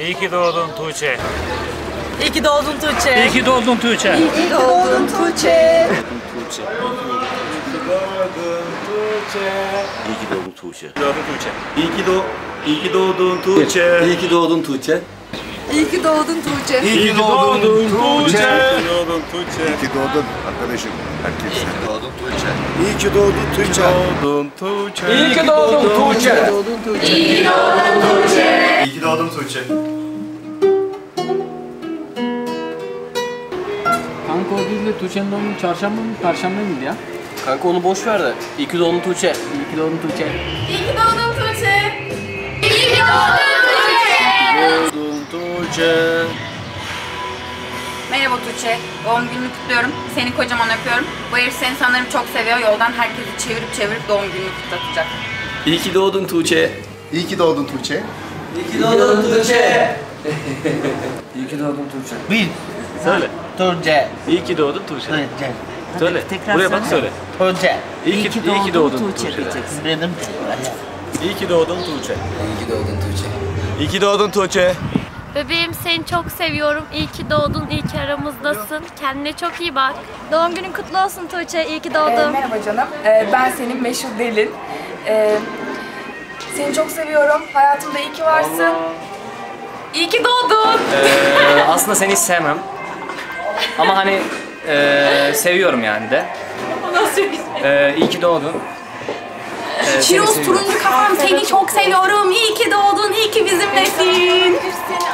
İyi ki doğdun Tuğçe. İyi ki doğdun Tuğçe. İyi ki doğdun Tuğçe. İyi ki doğdun Tuğçe. İyi ki doğdun Tuğçe. Doğdun Tuğçe. İyi ki doğ İyi ki doğdun Tuğçe. İyi ki doğdun Tuğçe. İyi ki doğdun Tuğçe. İyi ki doğdun Tuğçe. doğdun Tuğçe. İyi ki doğdun arkadaşım. Herkes. İyi ki doğdun Tuğçe. İyi ki doğdun Tuğçe. Doğdun Tuğçe. İyi ki doğdun Tuğçe. İyi ki doğdun Tuğçe. Kanka o değil de Tuğçe'nin doğum günü çarşamba mı, perşembe miydi ya? Kanka onu boş ver de. İyi ki doğdun Tuğçe. İyi ki doğdun Tuğçe. İyi ki doğdun Tuğçe. İyi ki doğdun Tuğçe. Doğdun Tuğçe. Merhaba Tuğçe. Doğum gününü kutluyorum. Seni kocaman öpüyorum. Bu herif seni sanırım çok seviyor. Yoldan herkesi çevirip çevirip doğum gününü kutlatacak. İyi ki doğdun Tuğçe. İyi ki doğdun Tuğçe. İyi ki doğdun Tuğçe. İyi ki doğdun Tuğçe. Bir. Söyle. Tuğçe. İyi ki doğdun Tuğçe. Tuğçe. Söyle. Buraya bak söyle. Tuğçe. İyi ki, iyi ki doğdun Tuğçe. Benim. İyi ki doğdun Tuğçe. İyi ki doğdun Tuğçe. Bebeğim seni çok seviyorum. İyi ki doğdun, iyi ki aramızdasın. Kendine çok iyi bak. Doğum günün kutlu olsun Tuğçe. İyi ki doğdun. merhaba canım. Ee, ben senin meşhur delin. Ee, seni çok seviyorum. Hayatımda iyi ki varsın. İyi ki doğdun. Ee, aslında seni hiç sevmem. Ama hani ee, seviyorum yani de. Ee, iyi ki doğdun. Ee, seni seviyorum. turuncu kafam seni çok seviyorum. İyi ki doğdun. İyi ki bizimlesin.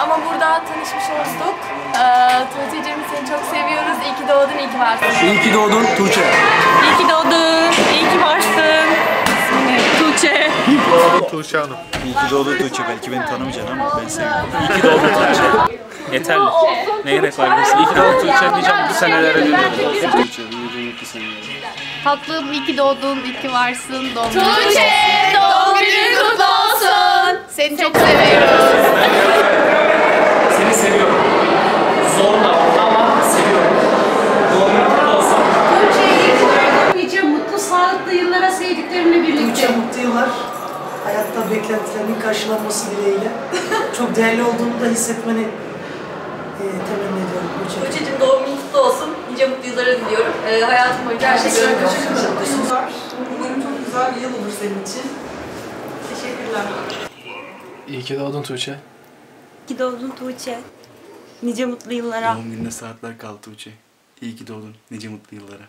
Ama burada tanışmış olduk. Ee, Tuğçe'cim seni çok seviyoruz. İyi ki doğdun, iyi ki varsın. İyi ki doğdun Tuğçe. Tuğçe Hanım. İyi ki doğdun Tuğçe. Belki beni tanımayacaksın ama ben seviyorum. İyi ki doğdun Tuğçe. Yeterli. Ne gerek var? biz? İyi ki doğdun Tuğçe diyeceğim. Bu senelere dönüyorum. Tatlım iyi ki doğdun, iyi ki varsın. Doğum günün Tuğçe. Doğum günün kutlu olsun. Seni çok seviyoruz. Seni seviyorum. Zorla ama seviyorum. Doğum günün kutlu olsun. Nice mutlu, sağlıklı yıllara sevdiklerinle birlikte. Tuğçe mutlu yıllar. Hayatta beklentilerinin karşılanması dileğiyle. Çok değerli olduğunu da hissetmeni e, temenni ediyorum. Tuğçe. Tuğçe'cim doğum günün kutlu olsun. Nice mutlu yıllara diliyorum. Ee, hayatım boyunca her şey gönlümde olsun. Umarım çok güzel bir yıl olur senin için. Teşekkürler. İyi ki doğdun Tuğçe. İyi ki doğdun Tuğçe. Nice mutlu yıllara. Doğum gününe saatler kaldı Tuğçe. İyi ki doğdun. Nice mutlu yıllara.